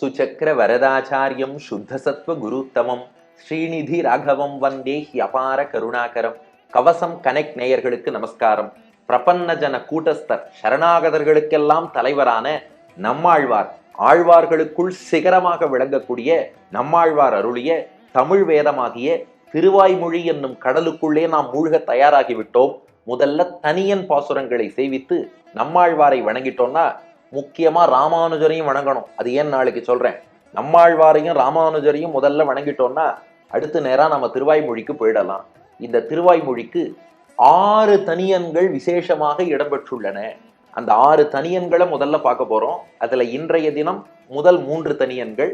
சுச்சக்கர வரதாச்சாரியம் சுத்தசத்வ குருத்தமம் ஸ்ரீநிதி ராகவம் வந்தே அபார கருணாகரம் கவசம் கனெக்ட் நேயர்களுக்கு நமஸ்காரம்। பிரபன்னஜன கூட்டஸ்தர் சரணாகதர்களுக்கெல்லாம் தலைவரான நம்மாழ்வார் ஆழ்வார்களுக்குள் சிகரமாக விளங்கக்கூடிய நம்மாழ்வார் அருளிய தமிழ் வேதமாகிய திருவாய்மொழி என்னும் கடலுக்குள்ளே நாம் மூழ்க தயாராகிவிட்டோம். முதல்ல தனியன் பாசுரங்களை சேவித்து நம்மாழ்வாரை வணங்கிட்டோம்னா முக்கியமாக ராமானுஜரையும் வணங்கணும். அது ஏன் நாளைக்கு சொல்கிறேன் நம்மாழ்வாரையும் ராமானுஜரையும் முதல்ல வணங்கிட்டோம்னா அடுத்து நேரம் நம்ம திருவாய்மொழிக்கு போயிடலாம். இந்த திருவாய்மொழிக்கு ஆறு தனியன்கள் விசேஷமாக இடம்பெற்றுள்ளன. அந்த ஆறு தனியன்களை முதல்ல பார்க்க போகிறோம் அதில் இன்றைய தினம் முதல் மூன்று தனியன்கள்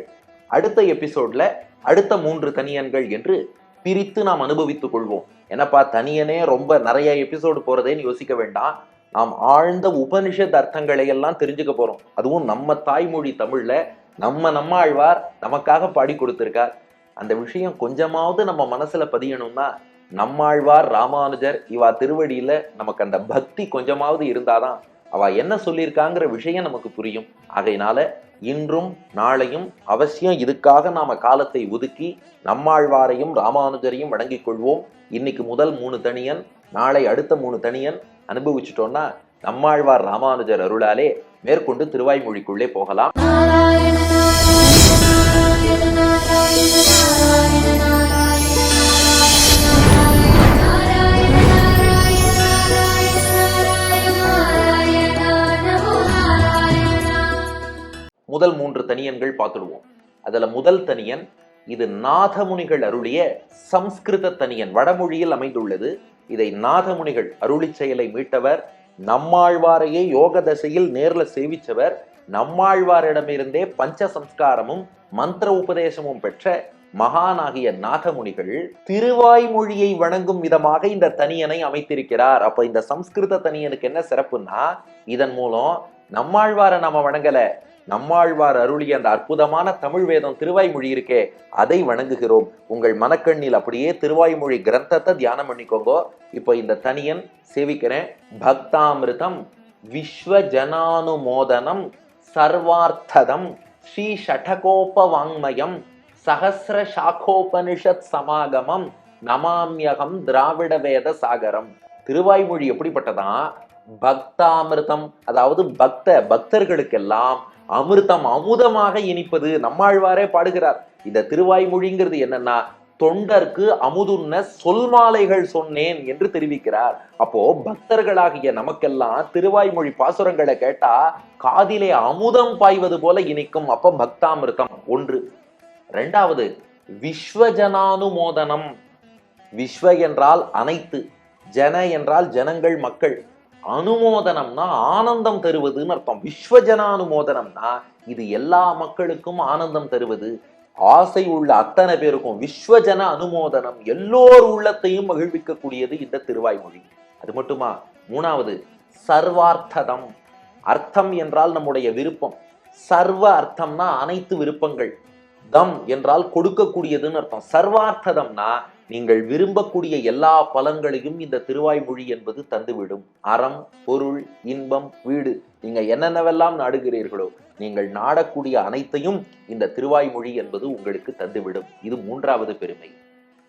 அடுத்த எபிசோட்ல அடுத்த மூன்று தனியன்கள் என்று பிரித்து நாம் அனுபவித்துக் கொள்வோம். என்னப்பா தனியனே ரொம்ப நிறைய எபிசோடு போகிறதேன்னு யோசிக்க வேண்டாம். நாம் ஆழ்ந்த உபனிஷத் அர்த்தங்களை எல்லாம் தெரிஞ்சுக்க போறோம். அதுவும் நம்ம தாய்மொழி தமிழ்ல நம்ம நம்மாழ்வார் நமக்காக பாடி கொடுத்திருக்கார். அந்த விஷயம் கொஞ்சமாவது நம்ம மனசுல பதியணும்னா நம்மாழ்வார் ராமானுஜர் இவா திருவடியில நமக்கு அந்த பக்தி கொஞ்சமாவது இருந்தாதான் அவ என்ன சொல்லியிருக்காங்கிற விஷயம் நமக்கு புரியும். ஆகையினால இன்றும் நாளையும் அவசியம் இதுக்காக நாம காலத்தை ஒதுக்கி நம்மாழ்வாரையும் ராமானுஜரையும் வணங்கிக் கொள்வோம். இன்னைக்கு முதல் மூணு தனியன் நாளை அடுத்த மூணு தனியன் அனுபவிச்சிட்டோம்னா நம்மாழ்வார் ராமானுஜர் அருளாலே மேற்கொண்டு திருவாய் மொழிக்குள்ளே போகலாம். முதல் மூன்று தனியன்கள் பார்த்துடுவோம். அதுல முதல் தனியன் இது நாதமுனிகள் அருளிய சம்ஸ்கிருத தனியன். வடமொழியில் அமைந்துள்ளது இதை நாதமுனிகள் அருளி செயலை மீட்டவர் நம்மாழ்வாரையே யோக தசையில் நேர்ல சேவிச்சவர் நம்மாழ்வாரிடமிருந்தே பஞ்ச சம்ஸ்காரமும் மந்திர உபதேசமும் பெற்ற மகானாகிய நாதமுனிகள் திருவாய்மொழியை வணங்கும் விதமாக இந்த தனியனை அமைத்திருக்கிறார். அப்ப இந்த சம்ஸ்கிருத தனியனுக்கு என்ன சிறப்புன்னா இதன் மூலம் நம்மாழ்வாரை நாம வணங்கல. நம்மாழ்வார் அருளிய அந்த அற்புதமான தமிழ் வேதம் திருவாய்மொழி இருக்கே அதை வணங்குகிறோம். உங்கள் மனக்கண்ணில் அப்படியே திருவாய்மொழி கிரந்தத்தை தியானம் பண்ணிக்கோங்க. இப்போ இந்த தனியன் சேவிக்கிறேன். பக்தாமிருதம் விஸ்வ ஜனானுமோதனம் சர்வார்த்ததம் ஸ்ரீ ஷடகோப வாங்மயம் சகசிர சாகோபனிஷத் சமாகமம் நமாமியகம் திராவிட வேத சாகரம். திருவாய்மொழி எப்படிப்பட்டதான் பக்தாமிர்தம் அதாவது பக்த பக்தர்களுக்கெல்லாம் அமிர்தம் அமுதமாக இனிப்பது நம்மாழ்வாரே பாடுகிறார். இந்த திருவாய்மொழிங்கிறது என்னன்னா தொண்டர்க்கு அமுதுன்ன சொல்மாலைகள் சொன்னேன் என்று தெரிவிக்கிறார். அப்போ பக்தர்களாகிய நமக்கெல்லாம் திருவாய்மொழி பாசுரங்களை கேட்டா காதிலே அமுதம் பாய்வது போல இனிக்கும். அப்ப பக்தாமிர்தம் ஒன்று. ரெண்டாவது விஸ்வஜனானுமோதனம். விஸ்வ என்றால் அனைத்து ஜன என்றால் ஜனங்கள் மக்கள். அனுமோதனம்னா ஆனந்தம் தருவதுன்னு அர்த்தம். விஸ்வஜனானுமோதனம்னா இது எல்லா மக்களுக்கும் ஆனந்தம் தருவது. ஆசை உள்ள அத்தனை பேருக்கும் விஸ்வஜன அனுமோதனம் எல்லோர் உள்ளத்தையும் மகிழ்விக்கக்கூடியது இந்த திருவாய்மொழி அது மட்டுமா? மூணாவது சர்வார்த்ததம். அர்த்தம் என்றால் நம்முடைய விருப்பம். சர்வ அர்த்தம்னா அனைத்து விருப்பங்கள். தம் என்றால் கொடுக்கக்கூடியதுன்னு அர்த்தம். சர்வார்த்ததம்னா நீங்கள் விரும்பக்கூடிய எல்லா பலன்களையும் இந்த திருவாய்மொழி என்பது தந்துவிடும். அறம் பொருள் இன்பம் வீடு. நீங்க என்னென்னவெல்லாம் நாடுகிறீர்களோ நீங்கள் நாடக்கூடிய அனைத்தையும் இந்த திருவாய்மொழி என்பது உங்களுக்கு தந்துவிடும். இது மூன்றாவது பெருமை.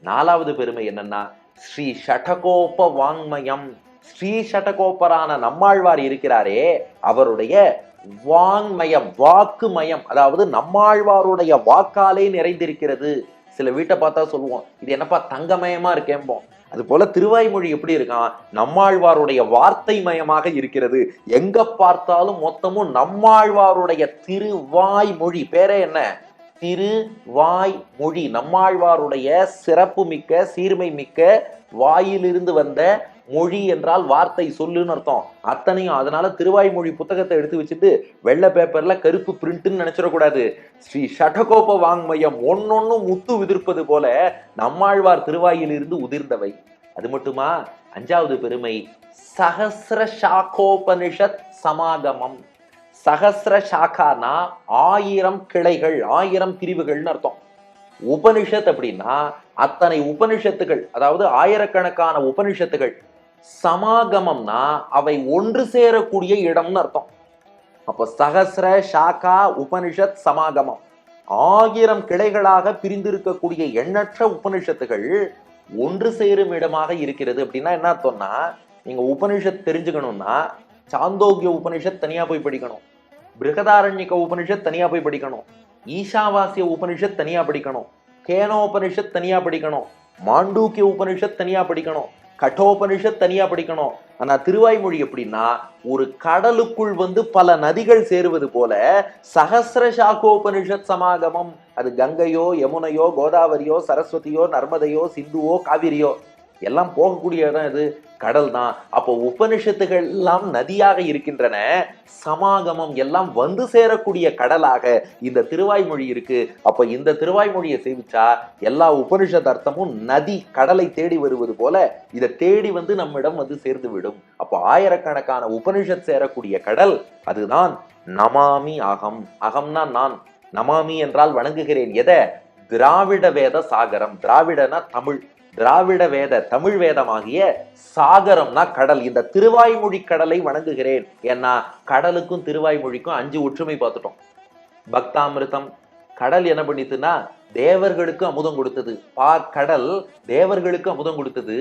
நாலாவது பெருமை என்னன்னா ஸ்ரீ ஷடகோப வாங்மயம் ஸ்ரீ ஷடகோப்பரான நம்மாழ்வார் இருக்கிறாரே அவருடைய வாங்மயம் வாக்குமயம் அதாவது நம்மாழ்வாருடைய வாக்காலே நிறைந்திருக்கிறது. சில வீட்டை பார்த்தா சொல்லுவோம் இது என்னப்பா தங்கமயமா இருக்கேம்போம் அது போல திருவாய்மொழி எப்படி இருக்கான் நம்மாழ்வாருடைய வார்த்தை மயமாக இருக்கிறது. எங்க பார்த்தாலும் மொத்தமும் நம்மாழ்வாருடைய திருவாய்மொழி. பேரே என்ன? திருவாய் மொழி நம்மாழ்வாருடைய சிறப்பு மிக்க சீர்மை மிக்க வாயிலிருந்து வந்த மொழி என்றால் வார்த்தை சொல்லுன்னு அர்த்தம். அத்தனையும் அதனால திருவாய்மொழி புத்தகத்தை எடுத்து வச்சுட்டு வெள்ளை பேப்பர்ல கருப்பு பிரிண்ட்னு நினைச்சிடக்கூடாது. ஸ்ரீ ஷடகோப வாங்மயம் ஒன்னொன்னும் முத்து உதிர்ப்பது போல நம்மாழ்வார் திருவாயிலிருந்து உதிர்ந்தவை. அது மட்டுமா? அஞ்சாவது பெருமை சகசிர சாகோபனிஷத் சமாகமம் சகசிர சாக்கானா ஆயிரம் கிளைகள் ஆயிரம் பிரிவுகள்னு அர்த்தம். உபனிஷத் அப்படின்னா அத்தனை உபனிஷத்துகள் அதாவது ஆயிரக்கணக்கான உபனிஷத்துகள் சமாகமம்னா அவை ஒன்று சேரக்கூடிய இடம்னு அர்த்தம். அப்போ சகசிர ஷாக்கா உபனிஷத் சமாகமம். ஆயிரம் கிளைகளாக பிரிந்திருக்கக்கூடிய எண்ணற்ற உபனிஷத்துகள் ஒன்று சேரும் இடமாக இருக்கிறது அப்படின்னா என்ன அர்த்தம்னா நீங்க உபனிஷத் தெரிஞ்சுக்கணும்னா சாந்தோக்கிய உபனிஷத் தனியா போய் படிக்கணும். பிருகதாரண்யக உபனிஷத் தனியா போய் படிக்கணும். ஈஷாவாசிய உபனிஷத் தனியா படிக்கணும். கேனோ உபனிஷத் தனியா படிக்கணும். மாண்டூக்கிய உபனிஷத் தனியா படிக்கணும். கட்டோபனிஷத் தனியா படிக்கணும். ஆனா திருவாய்மொழி எப்படின்னா ஒரு கடலுக்குள் வந்து பல நதிகள் சேருவது போல சகசிர சாக்கோபனிஷத் சமாகமம். அது கங்கையோ யமுனையோ கோதாவரியோ சரஸ்வதியோ நர்மதையோ சிந்துவோ காவிரியோ. எல்லாம் போகக்கூடிய இடம் இது கடல் தான் அப்போ உபனிஷத்துகள் எல்லாம் நதியாக இருக்கின்றன சமாகமம் எல்லாம் வந்து சேரக்கூடிய கடலாக இந்த திருவாய்மொழி இருக்கு. அப்போ இந்த திருவாய்மொழியை சேவிச்சா எல்லா உபனிஷத் அர்த்தமும் நதி கடலை தேடி வருவது போல இதை தேடி வந்து நம்மிடம் வந்து சேர்ந்து விடும். அப்போ ஆயிரக்கணக்கான உபனிஷத் சேரக்கூடிய கடல் அதுதான் நமாமி அகம். அகம்னா நான் நமாமி என்றால் வணங்குகிறேன். எதை? திராவிட வேத சாகரம். திராவிடனா தமிழ். திராவிட வேத தமிழ் வேதமாகிய சாகரம்னா கடல். இந்த திருவாய்மொழி கடலை வணங்குகிறேன். ஏன்னா கடலுக்கும் திருவாய்மொழிக்கும் அஞ்சு ஒற்றுமை பார்த்துட்டோம். பக்தாமிருதம் கடல் என்ன பண்ணித்துன்னா தேவர்களுக்கு அமுதம் கொடுத்தது. பா கடல் தேவர்களுக்கு அமுதம் கொடுத்தது.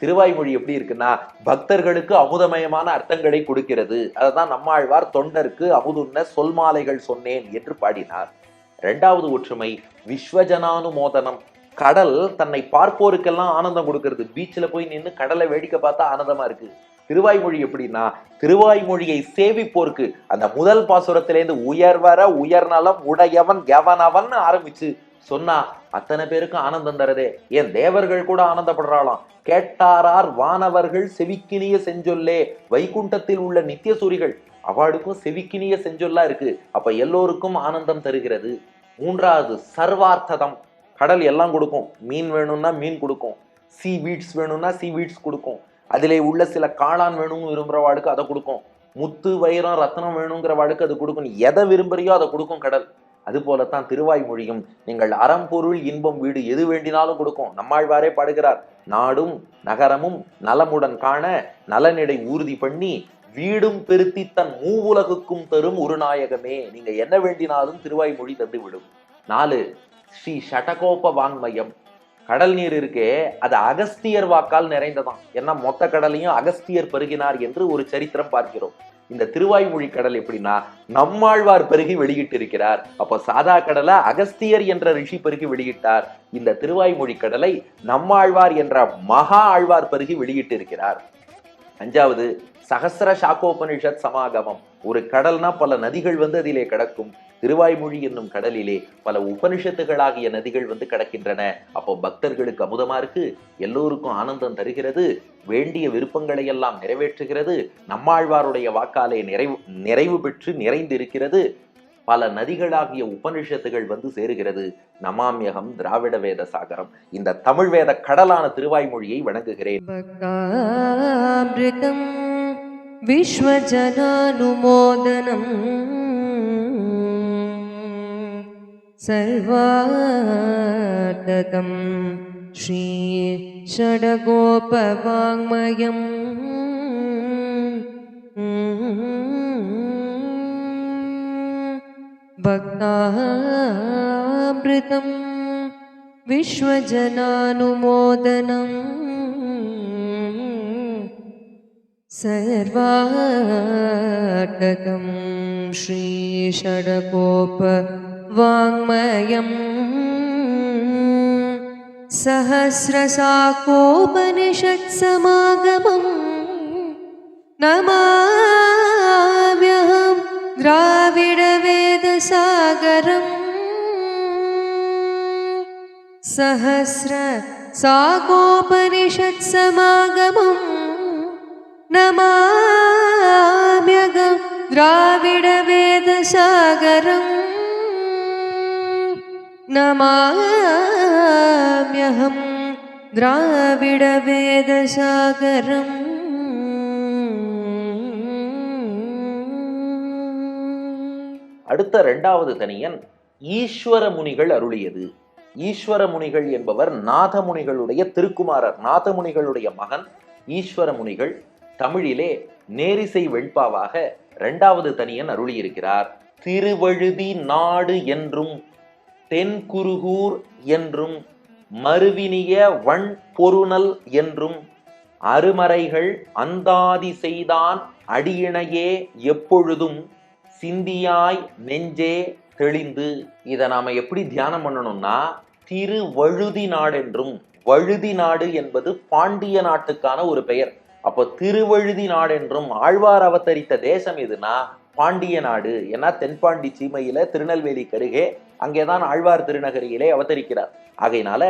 திருவாய்மொழி எப்படி இருக்குன்னா பக்தர்களுக்கு அமுதமயமான அர்த்தங்களை கொடுக்கிறது. அதுதான் நம்மாழ்வார் தொண்டருக்கு அமுதுன்ன சொல்மாலைகள் சொன்னேன் என்று பாடினார். இரண்டாவது ஒற்றுமை விஸ்வஜனானுமோதனம். கடல் தன்னை பார்ப்போருக்கெல்லாம் ஆனந்தம் கொடுக்கறது. பீச்சில் போய் நின்று கடலை வேடிக்கை பார்த்தா ஆனந்தமா இருக்கு. திருவாய்மொழி எப்படின்னா திருவாய்மொழியை சேவிப்போருக்கு அந்த முதல் பாசுரத்திலேருந்து உயர்வர உயர்நலம் உடையவன் எவனவன் ஆரம்பிச்சு சொன்னா அத்தனை பேருக்கும் ஆனந்தம் தரதே. ஏன் தேவர்கள் கூட ஆனந்தப்படுறாளாம். கேட்டாரார் வானவர்கள் செவிக்கினிய செஞ்சொல்லே. வைகுண்டத்தில் உள்ள நித்திய சூரிகள் அவளுக்கும் செவிக்கினிய செஞ்சொல்லா இருக்கு. அப்ப எல்லோருக்கும் ஆனந்தம் தருகிறது. மூன்றாவது சர்வார்த்ததம். கடல் எல்லாம் கொடுக்கும். மீன் வேணும்னா மீன் கொடுக்கும். சீ வீட்ஸ் வேணும்னா சீ வீட்ஸ் கொடுக்கும். அதிலே உள்ள சில காளான் வேணும்னு விரும்புகிற வாடுக்கு அதை கொடுக்கும். முத்து வைரம் ரத்னம் வேணுங்கிற வாடுக்கு அது கொடுக்கும். எதை விரும்புறியோ அதை கொடுக்கும் கடல். அது போலத்தான் திருவாய்மொழியும் நீங்கள் அறம்பொருள் இன்பம் வீடு எது வேண்டினாலும் கொடுக்கும். நம்மாழ்வாரே பாடுகிறார் நாடும் நகரமும் நலமுடன் காண நலனிடை ஊர்தி பண்ணி வீடும் பெருத்தி தன் மூவுலகுக்கும் தரும் ஒரு நாயகமே. நீங்க என்ன வேண்டினாலும் திருவாய்மொழி தந்து விடும் நாலு ஸ்ரீ ஷடகோப வாங்மயம் கடல் நீர் இருக்கே அது அகஸ்தியர் வாக்கால் நிறைந்ததான் ஏன்னா மொத்த கடலையும் அகஸ்தியர் பெருகினார் என்று ஒரு சரித்திரம் பார்க்கிறோம். இந்த திருவாய்மொழி கடல் எப்படின்னா நம்மாழ்வார் பெருகி வெளியிட்டு இருக்கிறார் அப்ப சாதா கடலை அகஸ்தியர் என்ற ரிஷி பெருகி வெளியிட்டார். இந்த திருவாய்மொழி கடலை நம்மாழ்வார் என்ற மகா ஆழ்வார் பெருகி வெளியிட்டு இருக்கிறார் அஞ்சாவது சகசர சாக்கோபனிஷத் சமாகமம். ஒரு கடல்னா பல நதிகள் வந்து அதிலே கிடக்கும். திருவாய்மொழி என்னும் கடலிலே பல உபனிஷத்துகளாகிய நதிகள் வந்து கடக்கின்றன. அப்போ பக்தர்களுக்கு அமுதமா இருக்கு? எல்லோருக்கும் ஆனந்தம் தருகிறது. வேண்டிய விருப்பங்களை எல்லாம் நிறைவேற்றுகிறது. நம்மாழ்வாருடைய வாக்காலே நிறைவு நிறைவு பெற்று நிறைந்து இருக்கிறது பல நதிகளாகிய உபனிஷத்துகள் வந்து சேருகிறது. நமாமியகம் திராவிட வேத சாகரம். இந்த தமிழ் வேத கடலான திருவாய்மொழியை வணங்குகிறேன். விஸ்வஜனானுமோதனம். सर्वार्थकं श्रीषडगोपवाङ्मयम् भक्तामृतं विश्वजनानुमोदनम् सर्वाटकं श्रीषड्गोपवाङ्मयम् सहस्रसाकोपनिषत्समागमम् नमाव्यहं द्राविडवेदसागरम् सहस्रसाकोपनिषत्समागमम् नमाम्यगं द्राविडवेदसागरम् नमाम्यहं द्राविडवेदसागरम् அடுத்த இரண்டாவது தனியன் ஈஸ்வர முனிகள் அருளியது ஈஸ்வர முனிகள் என்பவர் நாதமுனிகளுடைய திருக்குமாரர் நாதமுனிகளுடைய மகன் ஈஸ்வர முனிகள் தமிழிலே நேரிசை வெண்பாவாக இரண்டாவது தனியன் அருளியிருக்கிறார். திருவழுதி நாடு என்றும் தென்குருகூர் என்றும் மறுவினிய வன் பொருணல் என்றும் அருமறைகள் அந்தாதி செய்தான் அடியினையே எப்பொழுதும் சிந்தியாய் நெஞ்சே தெளிந்து. இதை நாம எப்படி தியானம் பண்ணணும்னா திருவழுதி நாடென்றும் வழுதி நாடு என்பது பாண்டிய நாட்டுக்கான ஒரு பெயர். அப்போ திருவழுதி நாடென்றும் ஆழ்வார் அவதரித்த தேசம் எதுனா பாண்டிய நாடு. ஏன்னா தென்பாண்டி சீமையில திருநெல்வேலி கருகே அங்கேதான் ஆழ்வார் திருநகரியிலே அவதரிக்கிறார். ஆகையினால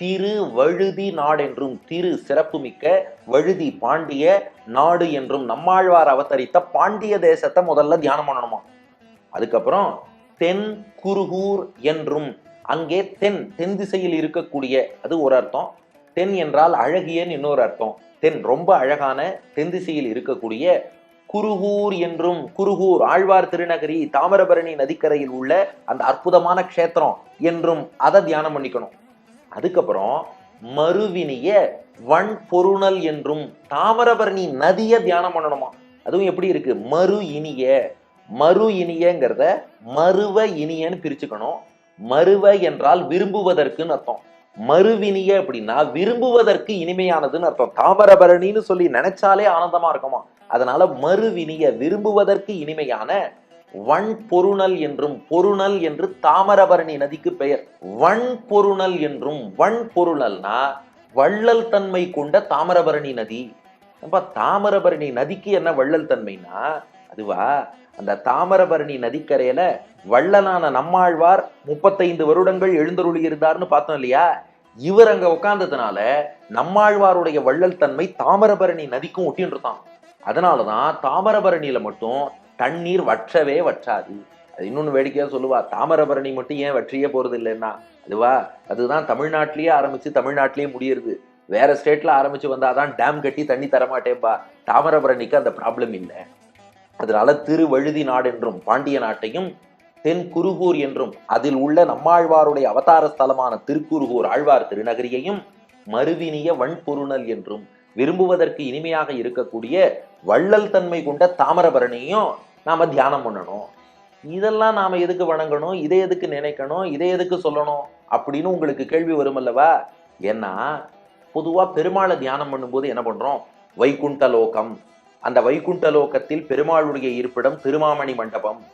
திரு வழுதி நாடென்றும் திரு சிறப்புமிக்க வழுதி பாண்டிய நாடு என்றும் நம்மாழ்வார் அவதரித்த பாண்டிய தேசத்தை முதல்ல தியானம் பண்ணணுமா? அதுக்கப்புறம் தென் குருகூர் என்றும் அங்கே தென் தென் திசையில் இருக்கக்கூடிய அது ஒரு அர்த்தம். தென் என்றால் அழகியன் இன்னொரு அர்த்தம். தென் ரொம்ப அழகான தென் திசையில் இருக்கக்கூடிய குருகூர் என்றும் குருகூர் ஆழ்வார் திருநகரி தாமிரபரணி நதிக்கரையில் உள்ள அந்த அற்புதமான க்ஷேத்திரம் என்றும் அதை தியானம் பண்ணிக்கணும். அதுக்கப்புறம் மறுவினிய வன் பொருணல் என்றும் தாமிரபரணி நதியை தியானம் பண்ணணுமா? அதுவும் எப்படி இருக்கு? மறு இனிய மறு இனியங்கிறத மறுவ இனியன்னு பிரிச்சுக்கணும். மறுவ என்றால் விரும்புவதற்குன்னு அர்த்தம். மறுவினிய அப்படின்னா விரும்புவதற்கு இனிமையானதுன்னு அர்த்தம். தாமரபரணின்னு சொல்லி நினைச்சாலே ஆனந்தமா இருக்குமா? அதனால மறுவினிய விரும்புவதற்கு இனிமையான வன் பொருணல் என்றும் பொருணல் என்று தாமரபரணி நதிக்கு பெயர். வன் பொருணல் என்றும் வன் பொருணல்னா வள்ளல் தன்மை கொண்ட தாமரபரணி நதி. அப்ப தாமரபரணி நதிக்கு என்ன வள்ளல் தன்மைனா அதுவா அந்த தாமரபரணி நதிக்கரையில வள்ளலான நம்மாழ்வார் முப்பத்தைந்து வருடங்கள் எழுந்தருளி இருந்தார்னு பார்த்தோம் இல்லையா? இவர் அங்க உட்கார்ந்ததுனால நம்மாழ்வாருடைய வள்ளல் தன்மை தாமிரபரணி நதிக்கும் ஒட்டின்னு அதனாலதான் தாமிரபரணியில மட்டும் தண்ணீர் வற்றவே வற்றாது. அது இன்னொன்று வேடிக்கையா சொல்லுவா தாமிரபரணி மட்டும் ஏன் வற்றியே போறது இல்லைன்னா அதுவா அதுதான் தமிழ்நாட்டிலேயே ஆரம்பிச்சு தமிழ்நாட்டிலேயே முடியிறது. வேற ஸ்டேட்ல ஆரம்பிச்சு வந்தாதான் டேம் கட்டி தண்ணி தரமாட்டேன்பா. தாமிரபரணிக்கு அந்த ப்ராப்ளம் இல்லை. அதனால திருவழுதி நாடு என்றும் பாண்டிய நாட்டையும் தென் குருகூர் என்றும் அதில் உள்ள நம்மாழ்வாருடைய அவதார ஸ்தலமான திருக்குருகூர் ஆழ்வார் திருநகரியையும் மறுவினிய வன்பொருணல் என்றும் விரும்புவதற்கு இனிமையாக இருக்கக்கூடிய வள்ளல் தன்மை கொண்ட தாமரபரணியையும் நாம தியானம் பண்ணணும். இதெல்லாம் நாம எதுக்கு வணங்கணும்? இதை எதுக்கு நினைக்கணும்? இதை எதுக்கு சொல்லணும்? அப்படின்னு உங்களுக்கு கேள்வி வரும் அல்லவா? ஏன்னா பொதுவா பெருமாளை தியானம் பண்ணும்போது என்ன பண்றோம்? வைகுண்ட லோகம். அந்த வைகுண்ட லோகத்தில் பெருமாளுடைய இருப்பிடம் திருமாமணி மண்டபம்.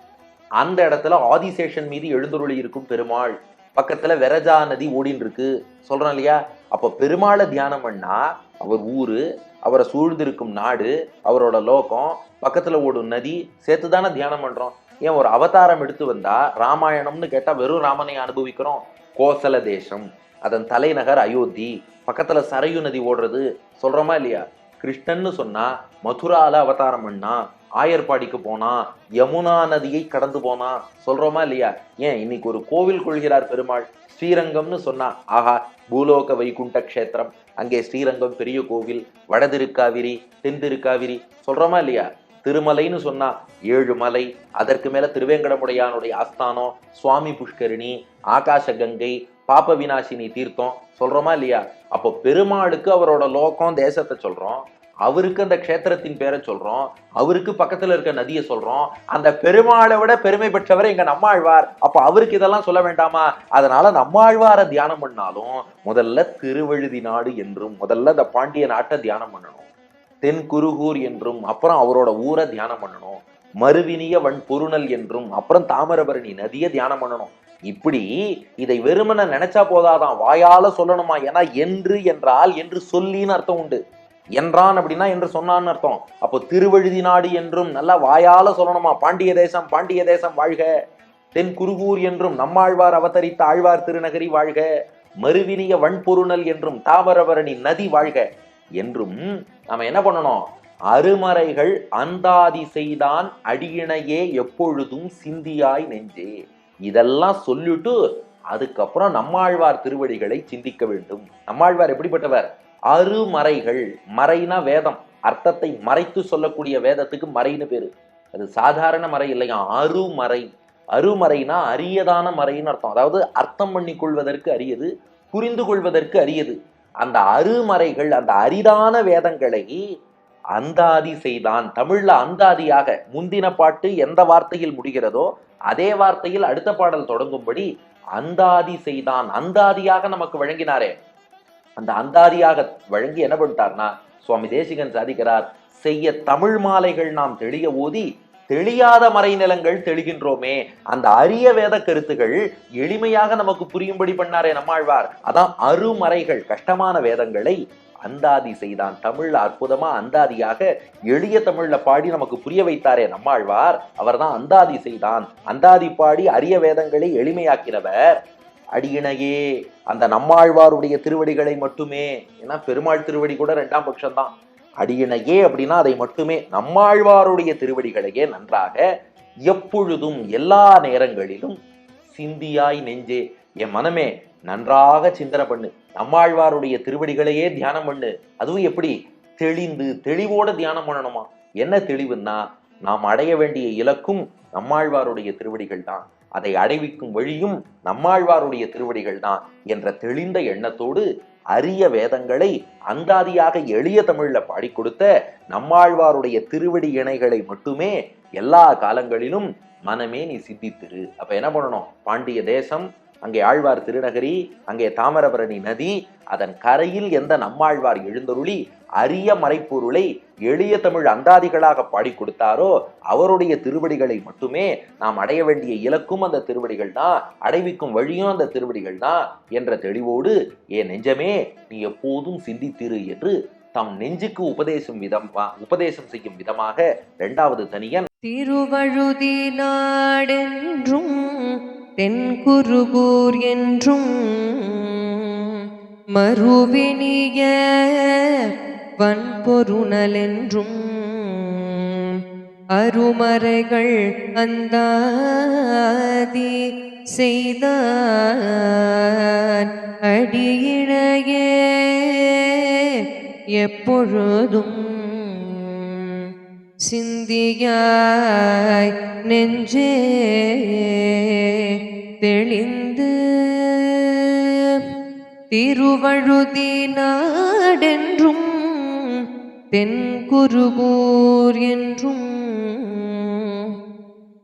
அந்த இடத்துல ஆதிசேஷன் மீது எழுந்தருளி இருக்கும் பெருமாள். பக்கத்துல வெரஜா நதி ஓடின்னு இருக்கு சொல்றோம் இல்லையா? அப்போ பெருமாளை தியானம் பண்ணா அவர் ஊரு அவரை சூழ்ந்திருக்கும் நாடு அவரோட லோகம் பக்கத்துல ஓடும் நதி சேர்த்து தானே தியானம் பண்றோம். ஏன் ஒரு அவதாரம் எடுத்து வந்தா ராமாயணம்னு கேட்டா வெறும் ராமனை அனுபவிக்கிறோம். கோசல தேசம் அதன் தலைநகர் அயோத்தி பக்கத்துல சரையு நதி ஓடுறது. சொல்றோமா இல்லையா? கிருஷ்ணன்னு சொன்னா மதுரால அவதாரம் பண்ணா. ஆயர்பாடிக்கு போனா யமுனா நதியை கடந்து போனா சொல்றோமா இல்லையா? ஏன் இன்னைக்கு ஒரு கோவில் கொள்கிறார் பெருமாள். ஸ்ரீரங்கம்னு சொன்னா ஆஹா பூலோக வைகுண்ட கஷேத்திரம். அங்கே ஸ்ரீரங்கம் பெரிய கோவில் வடதிருக்காவிரி தென்திருக்காவிரி சொல்றோமா இல்லையா? திருமலைன்னு சொன்னா ஏழு மலை அதற்கு மேல திருவேங்கடமுடையானுடைய ஆஸ்தானம் சுவாமி புஷ்கரிணி ஆகாச கங்கை பாப விநாசினி தீர்த்தம் சொல்றோமா இல்லையா? அப்போ பெருமாளுக்கு அவரோட லோகம் தேசத்தை சொல்றோம். அவருக்கு அந்த க்ஷேத்திரத்தின் பேரை சொல்றோம் அவருக்கு பக்கத்துல இருக்க நதியை சொல்றோம் அந்த பெருமாளை விட பெருமை பெற்றவர் எங்க நம்மாழ்வார். அப்ப அவருக்கு இதெல்லாம் சொல்ல வேண்டாமா? அதனால நம்மாழ்வாரை தியானம் பண்ணாலும் முதல்ல திருவழுதி நாடு என்றும் முதல்ல அந்த பாண்டிய நாட்டை தியானம் பண்ணணும். தென் குருகூர் என்றும் அப்புறம் அவரோட ஊரை தியானம் பண்ணணும். மறுவினிய வன் பொருணல் என்றும் அப்புறம் தாமிரபரணி நதியை தியானம் பண்ணணும். இப்படி இதை வெறுமன நினைச்சா போதாதான் வாயால சொல்லணுமா? ஏன்னா என்று என்றால் என்று சொல்லின்னு அர்த்தம் உண்டு. என்றான் அப்படின்னா என்று சொன்னான்னு அர்த்தம். அப்போ திருவழுதி நாடு என்றும் நல்லா வாயால சொல்லணுமா? பாண்டிய தேசம் பாண்டிய தேசம் வாழ்க. தென் குருகூர் என்றும் நம்மாழ்வார் அவதரித்த ஆழ்வார் திருநகரி வாழ்க. மறுவினிய வன்பொருணல் என்றும் தாவரவரணி நதி வாழ்க. என்றும் நம்ம என்ன பண்ணணும்? அருமறைகள் அந்தாதி செய்தான் அடியினையே எப்பொழுதும் சிந்தியாய் நெஞ்சே. இதெல்லாம் சொல்லிட்டு அதுக்கப்புறம் நம்மாழ்வார் திருவடிகளை சிந்திக்க வேண்டும். நம்மாழ்வார் எப்படிப்பட்டவர்? அருமறைகள் மறைனா வேதம். அர்த்தத்தை மறைத்து சொல்லக்கூடிய வேதத்துக்கு மறைன்னு பேரு. அது சாதாரண மறை இல்லையா அருமறை அருமறைனா அரியதான மறைன்னு அர்த்தம். அதாவது அர்த்தம் பண்ணி கொள்வதற்கு அரியது புரிந்து கொள்வதற்கு அரியது. அந்த அருமறைகள் அந்த அரிதான வேதங்களை அந்தாதி செய்தான். தமிழ்ல அந்தாதியாக முந்தின பாட்டு எந்த வார்த்தையில் முடிகிறதோ அதே வார்த்தையில் அடுத்த பாடல் தொடங்கும்படி அந்தாதி செய்தான். அந்தாதியாக நமக்கு வழங்கினாரே. அந்த அந்தாதியாக வழங்கி என்ன பண்ணிட்டார்னா சுவாமி தேசிகன் சாதிக்கிறார். செய்ய தமிழ் மாலைகள் நாம் தெளிய ஓதி தெளியாத மறைநிலங்கள் தெளிகின்றோமே அந்த அரிய வேத கருத்துகள் எளிமையாக நமக்கு புரியும்படி பண்ணாரே நம்மாழ்வார். அதான் அருமறைகள் கஷ்டமான வேதங்களை அந்தாதி செய்தான். தமிழ்ல அற்புதமா அந்தாதியாக எளிய தமிழ்ல பாடி நமக்கு புரிய வைத்தாரே நம்மாழ்வார். அவர்தான் அந்தாதி செய்தான். அந்தாதி பாடி அரிய வேதங்களை எளிமையாக்கினவர். அடியினையே அந்த நம்மாழ்வாருடைய திருவடிகளை மட்டுமே ஏன்னா பெருமாள் திருவடி கூட ரெண்டாம் பட்சம்தான். அடியினையே அப்படின்னா அதை மட்டுமே நம்மாழ்வாருடைய திருவடிகளையே நன்றாக எப்பொழுதும் எல்லா நேரங்களிலும் சிந்தியாய் நெஞ்சே என் மனமே நன்றாக சிந்தனை பண்ணு. நம்மாழ்வாருடைய திருவடிகளையே தியானம் பண்ணு. அதுவும் எப்படி? தெளிந்து தெளிவோட தியானம் பண்ணணுமா? என்ன தெளிவுன்னா நாம் அடைய வேண்டிய இலக்கும் நம்மாழ்வாருடைய திருவடிகள் தான் அதை அடைவிக்கும் வழியும் நம்மாழ்வாருடைய திருவடிகள் தான் என்ற தெளிந்த எண்ணத்தோடு அரிய வேதங்களை அந்தாதியாக எளிய தமிழ்ல பாடி கொடுத்த நம்மாழ்வாருடைய திருவடி இணைகளை மட்டுமே எல்லா காலங்களிலும் மனமே நீ சித்தித்திரு. அப்ப என்ன பண்ணணும்? பாண்டிய தேசம் அங்கே ஆழ்வார் திருநகரி அங்கே தாமிரபரணி நதி அதன் கரையில் எந்த நம்மாழ்வார் எழுந்தருளி அரிய மறைப்பொருளை எளிய தமிழ் அந்தாதிகளாக பாடி கொடுத்தாரோ அவருடைய திருவடிகளை மட்டுமே நாம் அடைய வேண்டிய இலக்கும் அந்த திருவடிகள் தான் அடைவிக்கும் வழியும் அந்த திருவடிகள் தான் என்ற தெளிவோடு ஏ நெஞ்சமே நீ எப்போதும் சிந்தித்திரு என்று தம் நெஞ்சுக்கு உபதேசம் விதம் உபதேசம் செய்யும் விதமாக இரண்டாவது தனியன் திருவழுதி நாடென்றும் தென்குருகூர் என்றும் மறுவினிய வன்பொருணலென்றும் அருமறைகள் அந்தாதி செய்தான். அடியிழையே எப்பொழுதும் சிந்தியாய் நெஞ்சே தெளிந்து திருவழுதி நாடென்றும் தென்குருபூர் என்றும்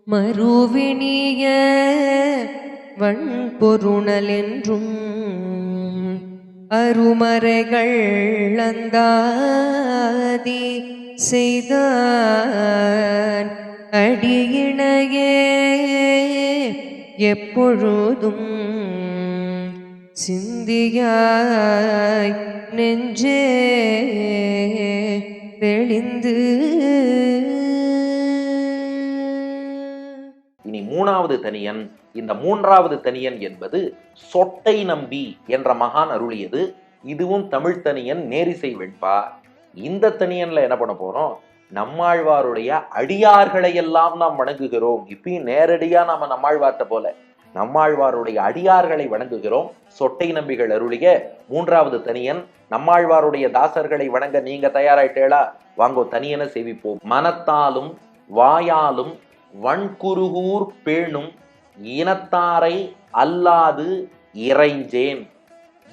மறுவினிய வண்பொருணல் என்றும் அருமறைகள் அந்தாதி செய்தான் அடியினையே எப்பொழுதும் சிந்தியாய் நெஞ்சே தெளிந்து. இனி மூணாவது தனியன். இந்த மூன்றாவது தனியன் என்பது சொட்டை நம்பி என்ற மகான் அருளியது. இதுவும் தமிழ் தனியன் நேரிசை வெண்பா. இந்த தனியன்ல என்ன பண்ண போறோம்? நம்மாழ்வாருடைய அடியார்களை எல்லாம் நாம் வணங்குகிறோம். இப்பயும் நேரடியா நாம நம்மாழ்வார்ட்ட போல நம்மாழ்வாருடைய அடியார்களை வணங்குகிறோம். சொட்டை நம்பிகள் அருளிய மூன்றாவது தனியன் நம்மாழ்வாருடைய தாசர்களை வணங்க நீங்க தயாராயிட்டேளா? வாங்கோ தனியனை சேவிப்போம். மனத்தாலும் வாயாலும் வன்குருகூர் பேணும் இனத்தாரை அல்லாது இறைஞ்சேன்.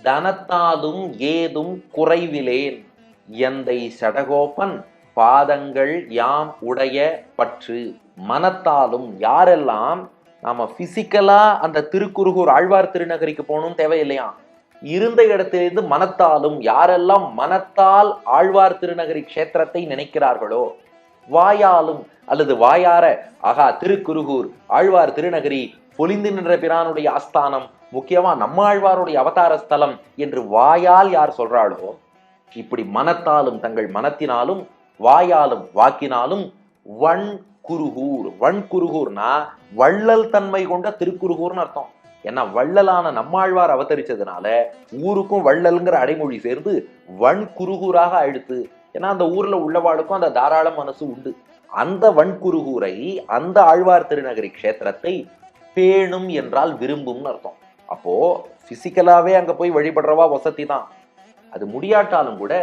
தனத்தாலும் ஏதும் குறைவிலேன். எந்தை சடகோபன் பாதங்கள் யாம் உடைய பற்று. மனத்தாலும் யாரெல்லாம் நாம பிசிக்கலா அந்த திருக்குறுகூர் ஆழ்வார் திருநகரிக்கு போகணும் தேவையில்லையா? இருந்த இடத்திலிருந்து மனத்தாலும் யாரெல்லாம் மனத்தால் ஆழ்வார் திருநகரி க்ஷேத்திரத்தை நினைக்கிறார்களோ வாயாலும் அல்லது வாயார ஆகா திருக்குருகூர் ஆழ்வார் திருநகரி பொலிந்து நின்ற பிரானுடைய ஆஸ்தானம் முக்கியமா நம்மாழ்வாருடைய அவதார ஸ்தலம் என்று வாயால் யார் சொல்றாளோ இப்படி மனத்தாலும் தங்கள் மனத்தினாலும் வாயாலும் வாக்கினாலும் வன் குருகூர் வன் குருகூர்னா வள்ளல் தன்மை கொண்ட திருக்குருகூர்னு அர்த்தம். ஏன்னா வள்ளலான நம்மாழ்வார் அவதரிச்சதுனால ஊருக்கும் வள்ளல்ங்கிற அடைமொழி சேர்ந்து வன் குருகூராக ஆயிடுத்து. ஏன்னா அந்த ஊர்ல உள்ளவாளுக்கும் அந்த தாராள மனசு உண்டு. அந்த வன்குருகூரை அந்த ஆழ்வார் திருநகரி க்ஷேத்திரத்தை பேணும் என்றால் விரும்பும்னு அர்த்தம். அப்போ பிசிக்கலாவே அங்க போய் வழிபடுறவா வசதி தான் அது முடியாட்டாலும் கூட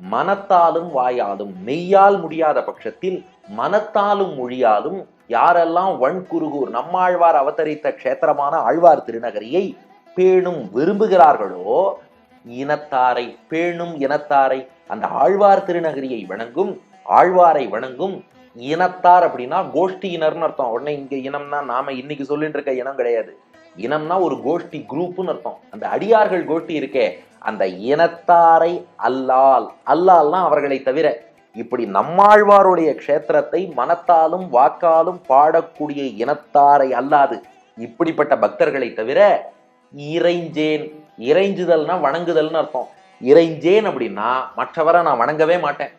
மனத்தாலும் வாயாலும் மெய்யால் முடியாத பட்சத்தில் மனத்தாலும் மொழியாலும் யாரெல்லாம் வன்குருகூர் நம்மாழ்வார் அவதரித்த க்ஷேத்திரமான ஆழ்வார் திருநகரியை பேணும் விரும்புகிறார்களோ இனத்தாரை பேணும் இனத்தாரை அந்த ஆழ்வார் திருநகரியை வணங்கும் ஆழ்வாரை வணங்கும் இனத்தார் அப்படின்னா கோஷ்டியினர்னு அர்த்தம். உடனே இங்க இனம்னா நாம இன்னைக்கு சொல்லிட்டு இருக்க இனம் கிடையாது. இனம்னா ஒரு கோஷ்டி குரூப்னு அர்த்தம். அந்த அடியார்கள் கோஷ்டி இருக்கே அந்த இனத்தாரை அல்லால் அல்லால்னா அவர்களை தவிர இப்படி நம்மாழ்வாருடைய க்ஷேத்திரத்தை மனத்தாலும் வாக்காலும் பாடக்கூடிய இனத்தாரை அல்லாது இப்படிப்பட்ட பக்தர்களை தவிர இறைஞ்சேன். இறைஞ்சுதல்னா வணங்குதல்னு அர்த்தம். இறைஞ்சேன் அப்படின்னா மற்றவரை நான் வணங்கவே மாட்டேன்.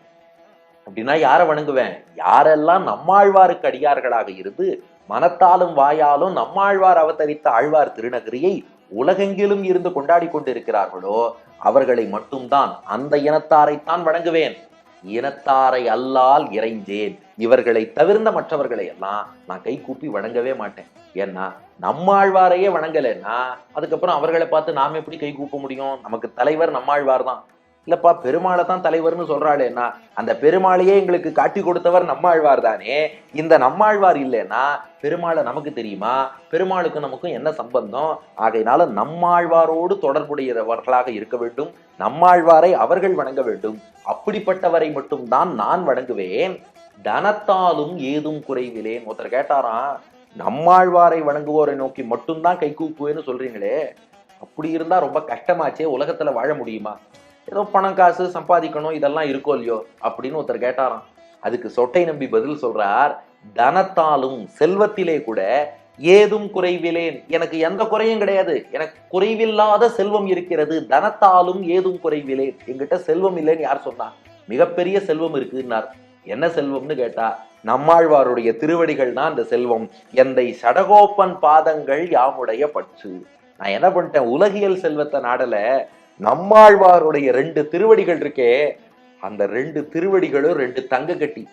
அப்படின்னா யாரை வணங்குவேன்? யாரெல்லாம் நம்மாழ்வாருக்கு அடியார்களாக இருந்து மனத்தாலும் வாயாலும் நம்மாழ்வார் அவதரித்த ஆழ்வார் திருநகரியை உலகெங்கிலும் இருந்து கொண்டாடி கொண்டிருக்கிறார்களோ அவர்களை மட்டும்தான் அந்த இனத்தாரைத்தான் வணங்குவேன். இனத்தாரை அல்லால் இறைஞ்சேன் இவர்களை தவிர்ந்த மற்றவர்களை எல்லாம் நான் கை கூப்பி வணங்கவே மாட்டேன். ஏன்னா நம்மாழ்வாரையே வணங்கலைன்னா அதுக்கப்புறம் அவர்களை பார்த்து நாம எப்படி கை கூப்ப முடியும்? நமக்கு தலைவர் நம்மாழ்வார் தான் இல்லப்பா பெருமாளை தான் தலைவர்னு சொல்றாளேன்னா அந்த பெருமாளையே எங்களுக்கு காட்டி கொடுத்தவர் நம்மாழ்வார் தானே. இந்த நம்மாழ்வார் இல்லைன்னா பெருமாளை நமக்கு தெரியுமா? பெருமாளுக்கு நமக்கும் என்ன சம்பந்தம்? ஆகையினால நம்மாழ்வாரோடு தொடர்புடையவர்களாக இருக்க வேண்டும். நம்மாழ்வாரை அவர்கள் வணங்க வேண்டும். அப்படிப்பட்டவரை மட்டும்தான் நான் வணங்குவேன். தனத்தாலும் ஏதும் குறைவிலேன் ஒருத்தர் கேட்டாராம் நம்மாழ்வாரை வணங்குவோரை நோக்கி மட்டும்தான் கை கூப்புவேன்னு சொல்றீங்களே. அப்படி இருந்தா ரொம்ப கஷ்டமாச்சே. உலகத்துல வாழ முடியுமா? ஏதோ பணம் காசு சம்பாதிக்கணும் இதெல்லாம் இருக்கோ இல்லையோ அப்படின்னு ஒருத்தர் கேட்டாராம். அதுக்கு சொட்டை நம்பி பதில் சொல்றார் தனத்தாலும் செல்வத்திலே கூட ஏதும் குறைவிலேன் எனக்கு எந்த குறையும் கிடையாது. எனக்கு குறைவில்லாத செல்வம் இருக்கிறது. தனத்தாலும் ஏதும் குறைவிலேன் எங்கிட்ட செல்வம் இல்லைன்னு யார் சொன்னா? மிகப்பெரிய செல்வம் இருக்குன்னார். என்ன செல்வம்னு கேட்டா நம்மாழ்வாருடைய திருவடிகள் தான் அந்த செல்வம். எந்தை சடகோப்பன் பாதங்கள் யாமுடைய பற்று. நான் என்ன பண்ணிட்டேன்? உலகியல் செல்வத்தை நாடல நம்மாழ்வாருடைய ரெண்டு திருவடிகள் இருக்கே அந்த ரெண்டு திருவடிகளும் ரெண்டு தங்க கட்டி.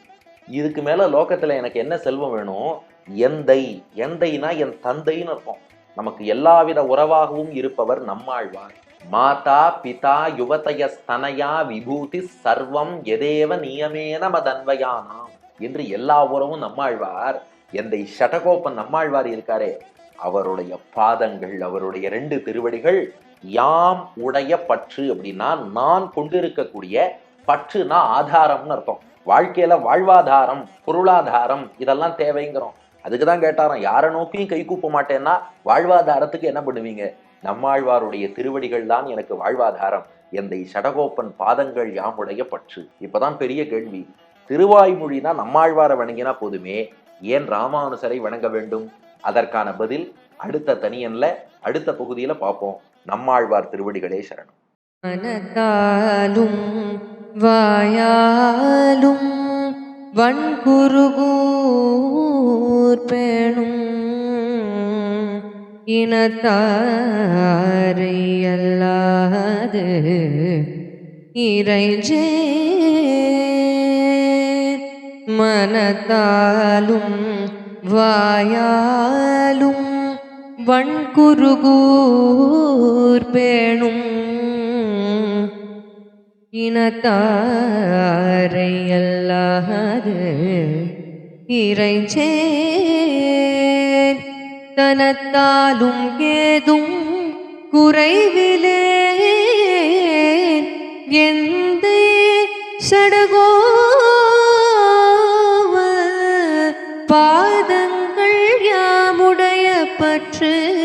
இதுக்கு மேல லோகத்துல எனக்கு என்ன செல்வம் வேணும்? எந்தை. எந்தைனா என் தந்தைன்னு அர்த்தம். நமக்கு எல்லாவித உறவாகவும் இருப்பவர் நம்மாழ்வார். மாதா பிதா யுவதயஸ்தனயா விபூதி சர்வம் எதேவ நியமேன மதன்வயானாம் என்று எல்லா உறவும் நம்மாழ்வார். எந்தை ஷடகோப்பன் நம்மாழ்வார் இருக்காரே அவருடைய பாதங்கள் அவருடைய ரெண்டு திருவடிகள் யாம் உடைய பற்று அப்படின்னா நான் கொண்டிருக்கக்கூடிய பற்றுனா ஆதாரம்னு அர்த்தம். வாழ்க்கையில வாழ்வாதாரம் பொருளாதாரம் இதெல்லாம் தேவைங்கிறோம். அதுக்கு தான் கேட்டாராம் யாரை நோக்கியும் கை கூப்ப மாட்டேன்னா வாழ்வாதாரத்துக்கு என்ன பண்ணுவீங்க? நம்மாழ்வாருடைய திருவடிகள் தான் எனக்கு வாழ்வாதாரம். எந்தை சடகோப்பன் பாதங்கள் யாமுடைய பற்று? இப்பதான் பெரிய கேள்வி. திருவாய்மொழினா நம்மாழ்வாரை வணங்கினா போதுமே. ஏன் ராமானுசரை வணங்க வேண்டும்? அதற்கான பதில் அடுத்த தனியன்ல அடுத்த பகுதியில் பார்ப்போம். நம்மாழ்வார் திருவடிகளே சரணம். மனத்தாலும் வாயாலும் வன்குருகூர் பேணும். இனத்தாரை அல்லாது இறைஞ்சே. மனத்தாலும் வாயாலும் வன்குருகூர் பேணும். இனத்தாரை அல்லாது இறைஞ்சேன். தனத்தாலும் ஏதும் குறைவிலே எந்த சடகோ பாதங்கள் யாமுடைய பற்று